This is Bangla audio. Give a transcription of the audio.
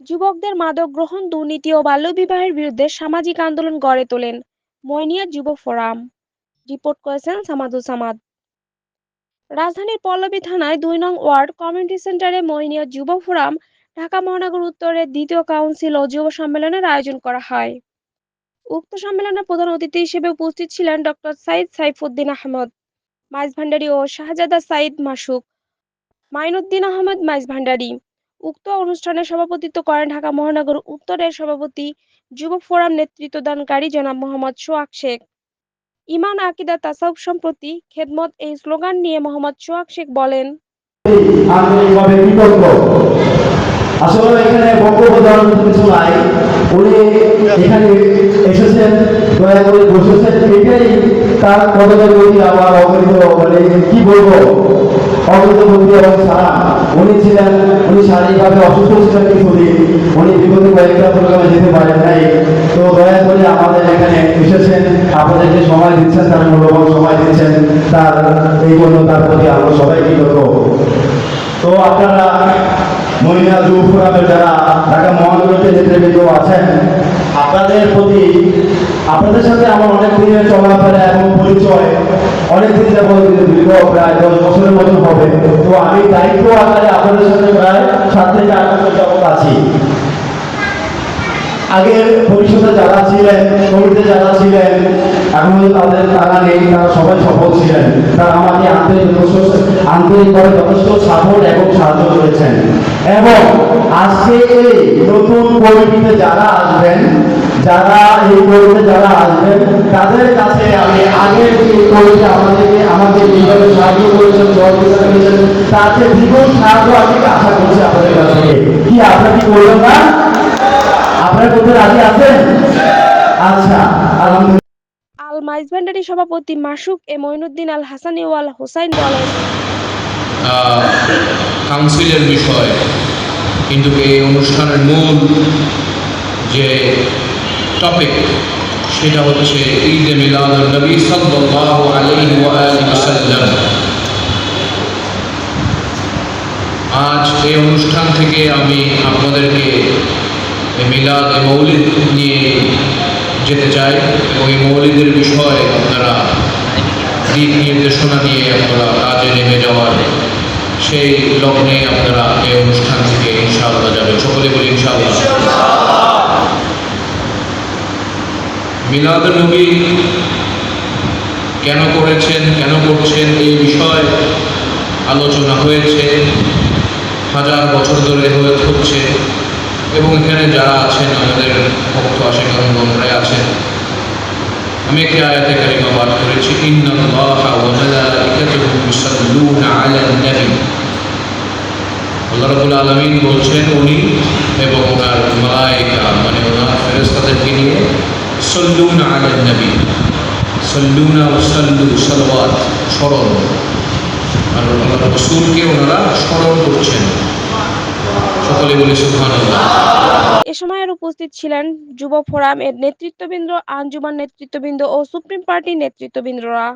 যুবকদের মাদক গ্রহণ দুর্নীতি ও বাল্যবিবাহের বিরুদ্ধে সামাজিক আন্দোলন গড়ে তোলেন ময়নিয়া যুব ফোরাম। রিপোর্ট করেছেন সামাদুল সামাদ। রাজধানীর পল্লবী থানায় দুই নং ওয়ার্ড কমিউনিটি সেন্টারে ময়নিয়া যুব ফোরাম, ঢাকা মহানগর উত্তরের দ্বিতীয় কাউন্সিল ও যুব সম্মেলনের আয়োজন করা হয়। উক্ত সম্মেলনে প্রধান অতিথি হিসেবে উপস্থিত ছিলেন ডক্টর সাইদ সাইফুদ্দিন আহমদ মাইজ ভান্ডারী ও শাহজাদা সাইদ মাসুক, মাইনুদ্দিন আহমেদ মাইজ ভান্ডারী উক্ত অনুষ্ঠানে সভাপতিত্ব করেন ঢাকা মহানগর উত্তরের সভাপতি, যুব ফোরাম নেতৃত্বদানকারী জনাব মোহাম্মদ সোহাগ শেখ। ইমান, আকিদা, তাসাউফ সম্প্রতি খেদমত এই স্লোগান নিয়ে মোহাম্মদ সোহাগ শেখ বলেন আসলে এখানে বক্তব্য দেওয়ার কিছু নাই। উনি এখানে এসেছেন, দয়া করে বসেছেন। এটাই তার প্রতি আমার মানে কি বলব? প্রতি এবং উনি ছিলেন শারীরিকভাবে অসুস্থ ছিলেন কিছুদিন উনি বিগত কয়েকটা প্রোগ্রামে যেতে পারেন নাই। তো দয়া করে আমাদের এখানে এসেছেন। আপনাদেরকে সময় দিচ্ছেন, তার মূল্যবান সময় দিচ্ছেন। তার এই জন্য তার প্রতি আমরা সবাই কৃতজ্ঞ। তো আপনারা মহিলা যুব ফোরামের যারা ঢাকা মহানগরীতে নেতৃবৃন্দ আছেন, আপনাদের প্রতি আপনাদের সাথে আমার অনেক দিনের চলাফেরা এবং পরিচয় অনেক দিন যাবত দীর্ঘ প্রায় দশ বছরের মতো হবে। তো আমি দায়িত্ব আকারে আপনাদের সাথে আট বছর যাবত আছি। আগের পরিষদে যারা ছিলেন কমিটিতে যারা ছিলেন, এখন তাদের টাকা নেই, তারা সবাই সফল ছিলেন। তারা আমাকে আন্তরিক আন্তরিকভাবে যথেষ্ট সাপোর্ট এবং সাহায্য করেছেন। এবং আজকে নতুন কমিটিতে যারা আসবেন, যারা এই কমিটিতে যারা আসবেন, তাদের কাছে আমি আগের যে কমিটি আমাদেরকে আমাদের যেভাবে সাহায্য করেছেন সহযোগিতা তাতে দ্বিগুণ সাহায্য আমি আশা করছি আপনাদের কাছ থেকে? কি আপনারা কি করবেন না? আপনারা করতে রাজি আছেন? আচ্ছা আলহামদুলিল্লাহ। আল মাইজ ভান্ডারী সভাপতি মাসুক এ মঈনুদ্দিন আল হাসানি ওয়াল হোসাইন বলেন। কাউন্সিলের বিষয় কিন্তু এই অনুষ্ঠানের মূল যে টপিক সেটা হচ্ছে ঈদ এ মিলাদ নবী সাল্লাল্লাহু আলাইহি ওয়া আলিহি ওয়াসাল্লাম। আজ এই অনুষ্ঠান থেকে আমি আপনাদেরকে মিলাদ এ মৌলিদ নিয়ে যেতে চাই এবং এই মৌলিদের বিষয়ে আপনারা দিক নির্দেশনা নিয়ে আপনারা কাজে নেমে যাওয়ার সেই লগ্নে আপনারা এই অনুষ্ঠান থেকে ইনশাআল্লাহ যাবেন। সকলে বলি ইনশাআল্লাহ। মিলাদ নবী কেন করেছেন, কেন করছেন এই বিষয়ে আলোচনা হয়েছে। হাজার বছর ধরে হয়ে হচ্ছে এবং এখানে যারা আছেন, আমাদের ভক্ত আশেখানগণরা আছেন, আমি একটি আয়াতে কারিমা পাঠ করেছি আল্লাহ আলামিন বলছেন, উনি এবং ওনার মালায়েকা মানে ওনার ফেরেশতাদেরকে নিয়ে সাল্লুনা আলান নবী। সাল্লুনা সাল্লু সালাওয়াত স্মরণ। রাসূলকে ওনারা স্মরণ করছেন। সকলে বলে এ সময় আর উপস্থিত ছিলেন যুব ফোরাম এর নেতৃত্ববৃন্দ, আঞ্জুমান নেতৃত্ববৃন্দ ও সুপ্রিম পার্টির নেতৃত্ববৃন্দরা।